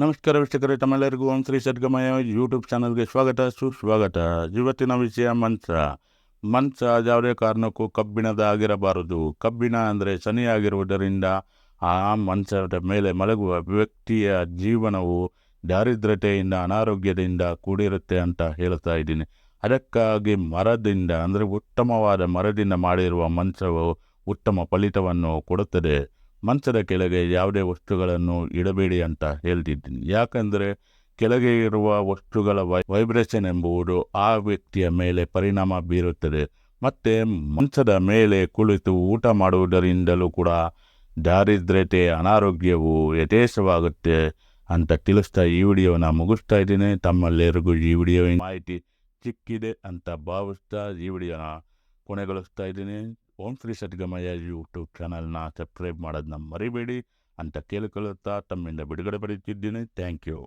ನಮಸ್ಕಾರ ವೀಕ್ಷಕರೇ, ತಮ್ಮೆಲ್ಲರಿಗೂ ಓಂ ಶ್ರೀ ಸದ್ಗಮಯ ಯೂಟ್ಯೂಬ್ ಚಾನಲ್ಗೆ ಸ್ವಾಗತ, ಸುಸ್ವಾಗತ. ಇವತ್ತಿನ ವಿಷಯ ಮಂಚ. ಮಂಚ ಯಾವುದೇ ಕಾರಣಕ್ಕೂ ಕಬ್ಬಿಣದ ಆಗಿರಬಾರದು ಕಬ್ಬಿಣ ಅಂದರೆ ಶನಿಯಾಗಿರುವುದರಿಂದ ಆ ಮಂಚದ ಮೇಲೆ ಮಲಗುವ ವ್ಯಕ್ತಿಯ ಜೀವನವು ದಾರಿದ್ರತೆಯಿಂದ ಅನಾರೋಗ್ಯದಿಂದ ಕೂಡಿರುತ್ತೆ ಅಂತ ಹೇಳ್ತಾ ಇದ್ದೀನಿ. ಅದಕ್ಕಾಗಿ ಮರದಿಂದ, ಅಂದರೆ ಉತ್ತಮವಾದ ಮರದಿಂದ ಮಾಡಿರುವ ಮಂಚವು ಉತ್ತಮ ಫಲಿತವನ್ನು ಕೊಡುತ್ತದೆ. ಮಂಚದ ಕೆಳಗೆ ಯಾವುದೇ ವಸ್ತುಗಳನ್ನು ಇಡಬೇಡಿ ಅಂತ ಹೇಳ್ತಿದ್ದೀನಿ. ಯಾಕಂದರೆ ಕೆಳಗೆ ಇರುವ ವಸ್ತುಗಳ ವೈ ವೈಬ್ರೇಷನ್ ಎಂಬುದು ಆ ವ್ಯಕ್ತಿಯ ಮೇಲೆ ಪರಿಣಾಮ ಬೀರುತ್ತದೆ. ಮತ್ತು ಮಂಚದ ಮೇಲೆ ಕುಳಿತು ಊಟ ಮಾಡುವುದರಿಂದಲೂ ಕೂಡ ದಾರಿದ್ರ್ಯತೆ, ಅನಾರೋಗ್ಯವು ಯಥೇಚ್ಛವಾಗುತ್ತೆ ಅಂತ ತಿಳಿಸ್ತಾ ಈ ವಿಡಿಯೋನ ಮುಗಿಸ್ತಾ ಇದ್ದೀನಿ. ತಮ್ಮಲ್ಲೆರಿಗೂ ಈ ವಿಡಿಯೋ ಮಾಹಿತಿ ಚಿಕ್ಕಿದೆ ಅಂತ ಭಾವಿಸ್ತಾ ಈ ವಿಡಿಯೋನ ಕೊನೆಗೊಳಿಸ್ತಾ ಇದ್ದೀನಿ. ಓಂ ಶ್ರೀ ಸದ್ಗಮಯ ಯೂಟ್ಯೂಬ್ ಚಾನಲ್ನ ಸಬ್ಸ್ಕ್ರೈಬ್ ಮಾಡೋದನ್ನ ಮರಿಬೇಡಿ ಅಂತ ಕೇಳಿಕೊಳ್ಳುತ್ತಾ ತಮ್ಮಿಂದ ಬಿಡುಗಡೆ ಪಡೆಯುತ್ತಿದ್ದೀನಿ ಥ್ಯಾಂಕ್ ಯು